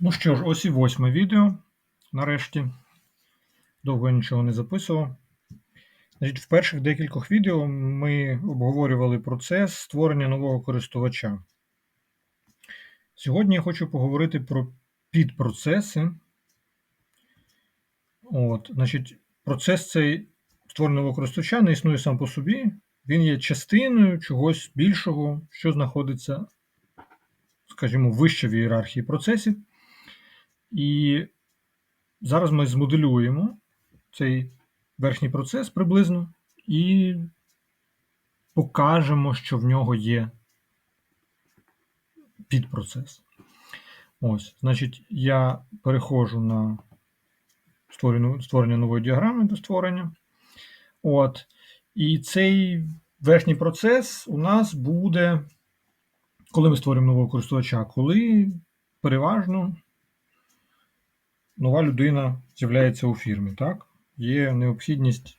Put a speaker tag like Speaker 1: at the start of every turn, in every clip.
Speaker 1: Ну що ж, ось і восьме відео. Нарешті. Довго я нічого не записував. Значить, В перших декількох відео ми обговорювали процес створення нового користувача. Сьогодні я хочу поговорити про підпроцеси. От, значить, Процес цей створення нового користувача не існує сам по собі. Він є частиною чогось більшого, що знаходиться, скажімо, вище в ієрархії процесів. І зараз ми змоделюємо цей верхній процес приблизно і покажемо, що в нього є підпроцес. Ось, значить, я переходжу на створення нової діаграми до створення. От. І цей верхній процес у нас буде, коли ми створюємо нового користувача, коли переважно нова людина з'являється у фірмі. Так? Є необхідність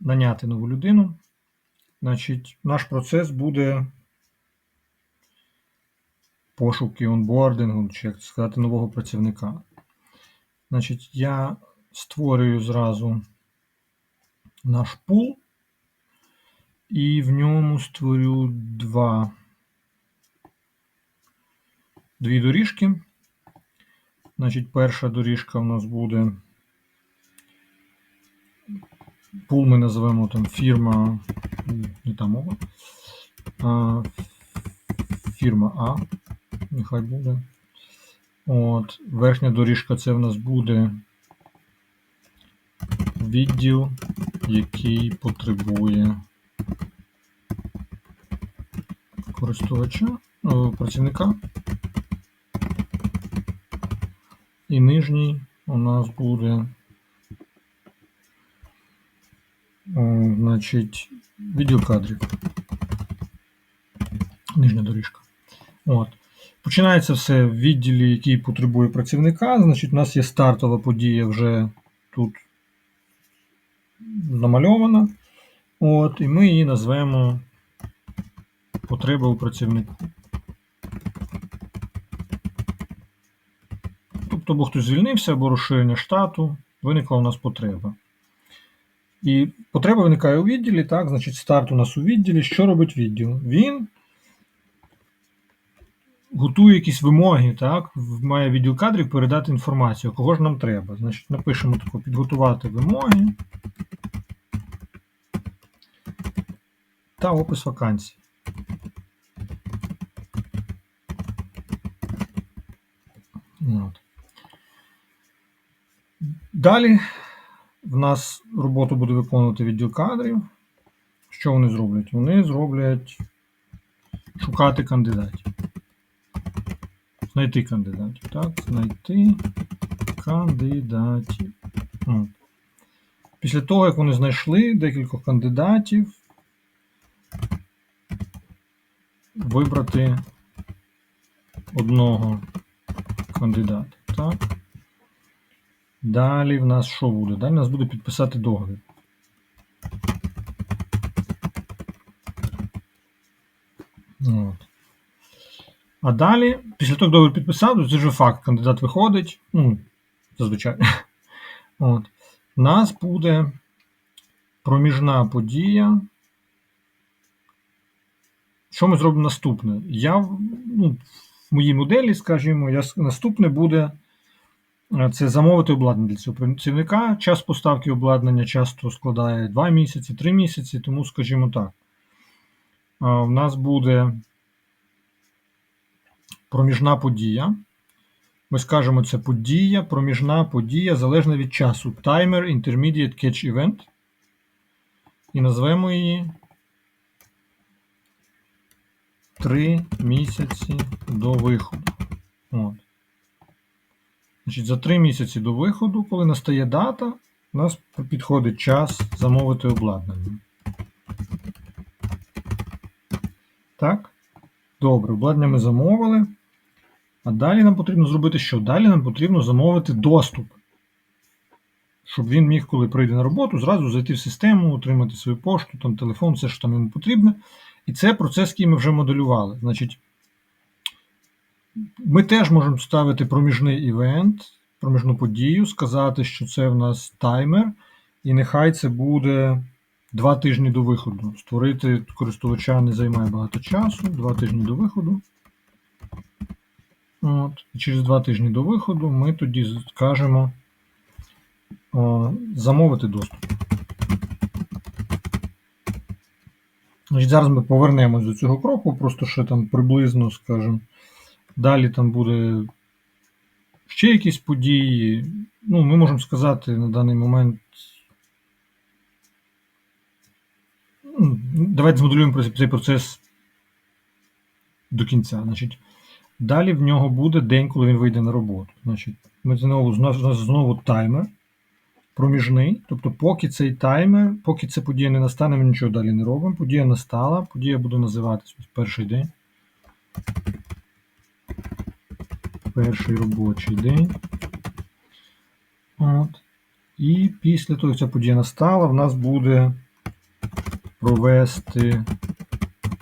Speaker 1: наняти нову людину. Значить, Наш процес буде пошуки онбордингу, чи як сказати, нового працівника. Значить, я створюю зразу наш пул і в ньому створю два, дві доріжки. Значить, перша доріжка у нас буде. Пул ми називаємо там фірма. Не та мова. А, Фірма А. Нехай буде. От, Верхня доріжка це в нас буде відділ, який потребує користувача, працівника. І нижній у нас буде значить, відділ кадрів. Нижня доріжка. От. Починається все в відділі, який потребує працівника. Значить, у нас є стартова подія вже тут намальована. От, І ми її назвемо потреба у працівнику. Тобто, хтось звільнився, або розширення штату, виникла у нас потреба. І потреба виникає у відділі, так, значить, старт у нас у відділі. Що робить відділ? Він готує якісь вимоги, так, має відділ кадрів передати інформацію, кого ж нам треба. Значить, напишемо тако підготувати вимоги та опис вакансій. От. Далі в нас роботу буде виконувати відділ кадрів. Що вони зроблять? Вони зроблять шукати кандидатів. Знайти кандидатів. Так, знайти кандидатів. Після того, як вони знайшли декілька кандидатів, вибрати одного кандидата. Так. Далі в нас що буде? Далі в нас буде підписати договір. От. А далі, після того, як договір підписав, це вже факт, кандидат виходить. Ну, зазвичай. От. У нас буде проміжна подія. Що ми зробимо наступне? Я ну, в моїй моделі, скажімо, я, наступне буде це замовити обладнання для цього працівника. Час поставки обладнання часто складає 2 місяці, 3 місяці, тому, скажімо так, е, нас буде проміжна подія. Ми скажемо, це подія, проміжна подія залежна від часу. Timer Intermediate Catch Event. І назвемо її 3 місяці до виходу. От. Значить, За три місяці до виходу, коли настає дата, у нас підходить час замовити обладнання. Так? Добре, обладнання ми замовили. А далі нам потрібно зробити що? Далі нам потрібно замовити доступ. Щоб він міг, коли прийде на роботу, зразу зайти в систему, отримати свою пошту, там, телефон, все, що там йому потрібно. І це процес, який ми вже моделювали. Значить, Ми теж можемо ставити проміжний івент, проміжну подію, сказати, що це в нас таймер, і нехай це буде два тижні до виходу. Створити користувача не займає багато часу, два тижні до виходу. От. І через два тижні до виходу ми тоді скажемо о, замовити доступ. Значить, Зараз ми повернемось до цього кроку, просто ще там приблизно скажемо. Далі там буде ще якісь події. Ну, ми можемо сказати на даний момент. ну, Давайте змоделюємо цей процес до кінця. Значить, Далі в нього буде день, коли він вийде на роботу. Значить, Ми знову, у нас знову таймер проміжний. Тобто, поки цей таймер, поки ця подія не настане, ми нічого далі не робимо. Подія настала, подія буде називатися перший день. Перший робочий день. От. І після того, як ця подія настала, в нас буде провести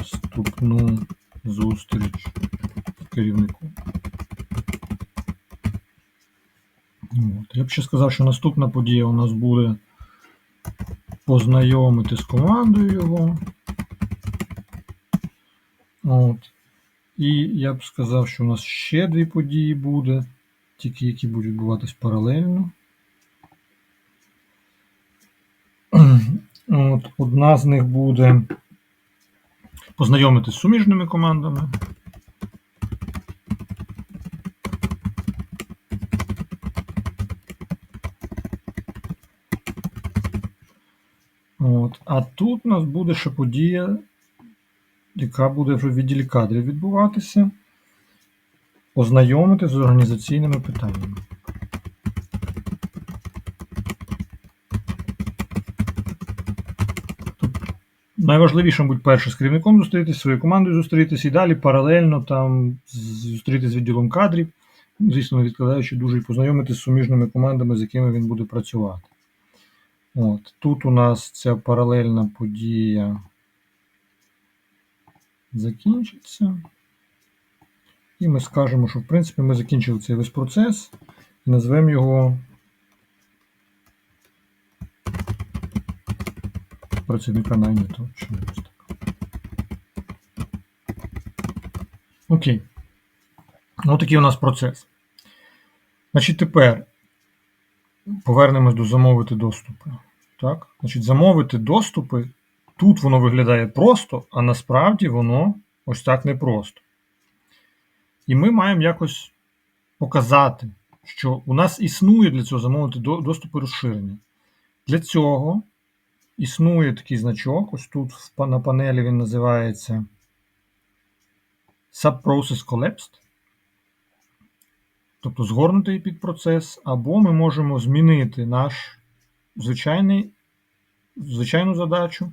Speaker 1: вступну зустріч з керівником. От. Я б ще сказав, що наступна подія у нас буде познайомити з командою його. От. І я б сказав, що у нас ще дві події буде, тільки які будуть відбуватись паралельно. От, Одна з них буде познайомитись з суміжними командами. От. А тут у нас буде ще подія, яка буде вже в відділі кадрів відбуватися, ознайомити з організаційними питаннями. Найважливіше, мабуть, перше з керівником зустрітися, своєю командою зустрітися і далі паралельно там зустрітися з відділом кадрів, звісно, відкладаючи дуже і познайомитися з суміжними командами, з якими він буде працювати. От. Тут у нас ця паралельна подія закінчиться. І ми скажемо, що в принципі ми закінчили цей весь процес і назвемо його працівника так. Окей. Ну, такий у нас процес. Значить, тепер повернемось до замовити доступи. Так? Значить, Замовити доступи. Тут воно виглядає просто, а насправді воно ось так непросто. І ми маємо якось показати, що у нас існує для цього замовити доступи розширення. Для цього існує такий значок. Ось тут на панелі він називається Subprocess Collapsed. Тобто згорнутий під процес, або ми можемо змінити наш звичайний, звичайну задачу,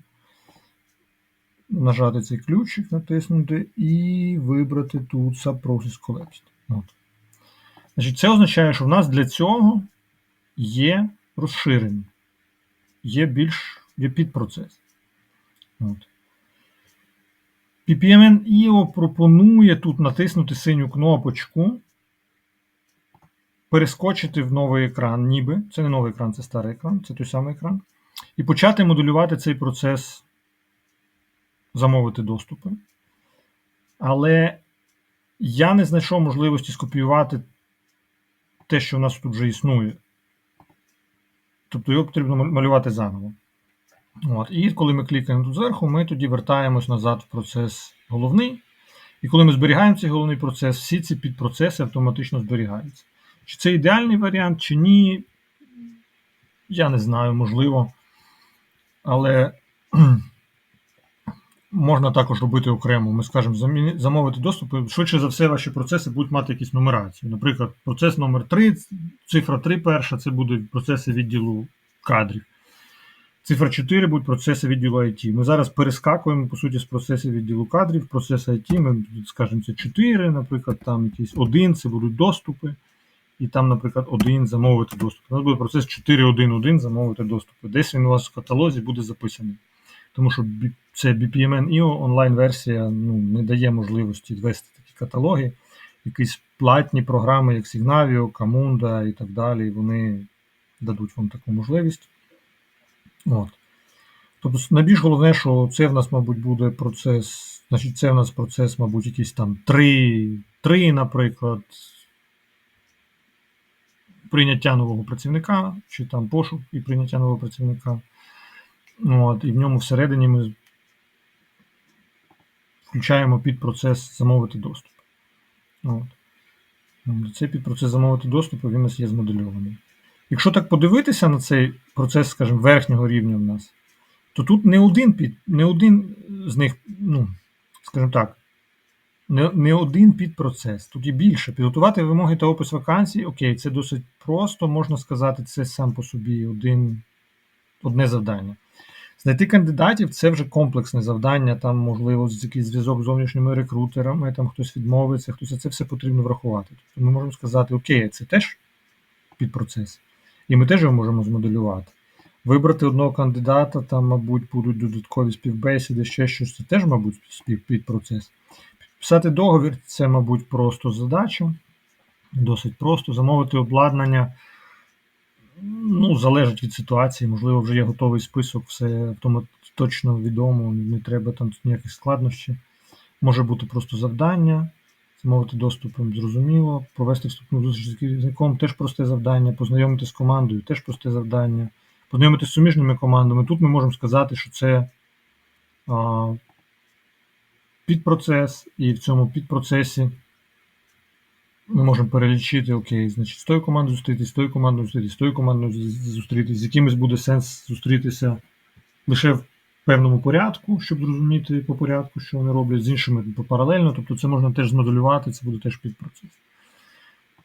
Speaker 1: нажати цей ключик, натиснути і вибрати тут Subprocess Collapsed. От. Значить, Це означає, що в нас для цього є розширення, є більш є підпроцес. От. PPMN-IO пропонує тут натиснути синю кнопочку перескочити в новий екран, ніби. Це не новий екран, це старий екран, це той самий екран. І почати моделювати цей процес, замовити доступи. Але я не знайшов можливості скопіювати те, що в нас тут вже існує. Тобто його потрібно малювати заново. От. І коли ми клікаємо тут зверху, ми тоді вертаємось назад в процес головний. І коли ми зберігаємо цей головний процес, всі ці підпроцеси автоматично зберігаються. Чи це ідеальний варіант, чи ні, я не знаю, можливо. Але можна також робити окремо. Ми скажемо, замовити доступ. Швидше за все, ваші процеси будуть мати якісь нумерацію. Наприклад, процес номер 3 цифра 3 перша це будуть процеси відділу кадрів. Цифра 4 будуть процеси відділу IT. Ми зараз перескакуємо, по суті, з процесів відділу кадрів, в процес IT, ми скажемо, це 4, наприклад, там якісь 1, це будуть доступи і там, наприклад, один замовити доступ. У нас буде процес 4.1.1 замовити доступи. Десь він у вас в каталозі буде записаний. Тому що це BPMN IO онлайн-версія ну, не дає можливості ввести такі каталоги. якісь платні програми, як Signavio, Camunda і так далі, вони дадуть вам таку можливість. От. Тобто, найбільш головне, що це в нас, мабуть, буде процес, значить, це в нас процес, мабуть, якийсь там 3, 3 наприклад, прийняття нового працівника, чи там пошук і прийняття нового працівника. От, І в ньому всередині ми включаємо під процес замовити доступ. От. Цей підпроцес замовити доступ він у нас є змодельований. Якщо так подивитися на цей процес, скажімо, верхнього рівня в нас, то тут не один під, не один з них, ну, скажімо так, не, не один підпроцес, тут і більше. Підготувати вимоги та опис вакансій, окей, це досить просто, можна сказати, це сам по собі один, одне завдання. Знайти кандидатів це вже комплексне завдання, там, можливо, якийсь зв'язок з зовнішніми рекрутерами, там хтось відмовиться, хтось це все потрібно врахувати. Тобто ми можемо сказати, окей, це теж підпроцес. І ми теж його можемо змоделювати. Вибрати одного кандидата, там, мабуть, будуть додаткові співбесіди, ще щось, це теж, мабуть, підпроцес. Підписати договір це, мабуть, просто задача. Досить просто. Замовити обладнання. Ну, залежить від ситуації, можливо, вже є готовий список, все точно відомо, не треба там ніяких складнощів. Може бути просто завдання, замовити доступом зрозуміло, провести вступну зустріч з керівником теж просте завдання, познайомитися з командою теж просте завдання, познайомитися з суміжними командами. Тут ми можемо сказати, що це а, підпроцес, і в цьому підпроцесі ми можемо перелічити, окей, значить, з тою командою зустрітися, з тою командою зустрітися, з тою командою зустрітися, з якимось буде сенс зустрітися лише в певному порядку, щоб зрозуміти по порядку, що вони роблять, з іншими паралельно. Тобто це можна теж змоделювати, це буде теж підпроцес.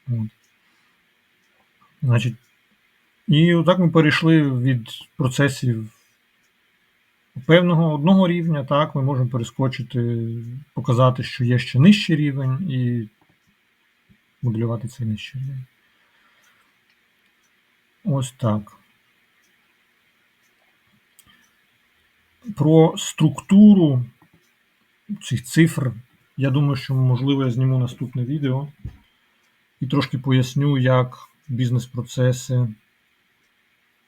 Speaker 1: От. Значить, І отак ми перейшли від процесів певного одного рівня, так, ми можемо перескочити, показати, що є ще нижчий рівень, і моделювати нижчий рівень. Ось так. Про структуру цих цифр, я думаю, що, можливо, я зніму наступне відео і трошки поясню, як бізнес-процеси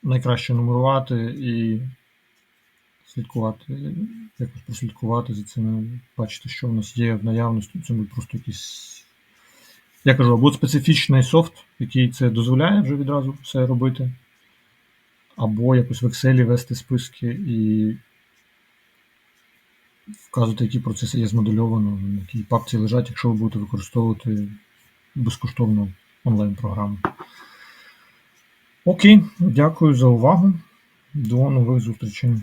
Speaker 1: найкраще нумерувати і слідкувати, якось прослідкувати за цим, бачити, що в нас є в наявності. Це буде просто якісь, я кажу, або специфічний софт, який це дозволяє вже відразу все робити, або якось в Excel вести списки і вказувати, які процеси є змодельовано, які папці лежать, якщо ви будете використовувати безкоштовну онлайн-програму. Окей, дякую за увагу. До нових зустрічей.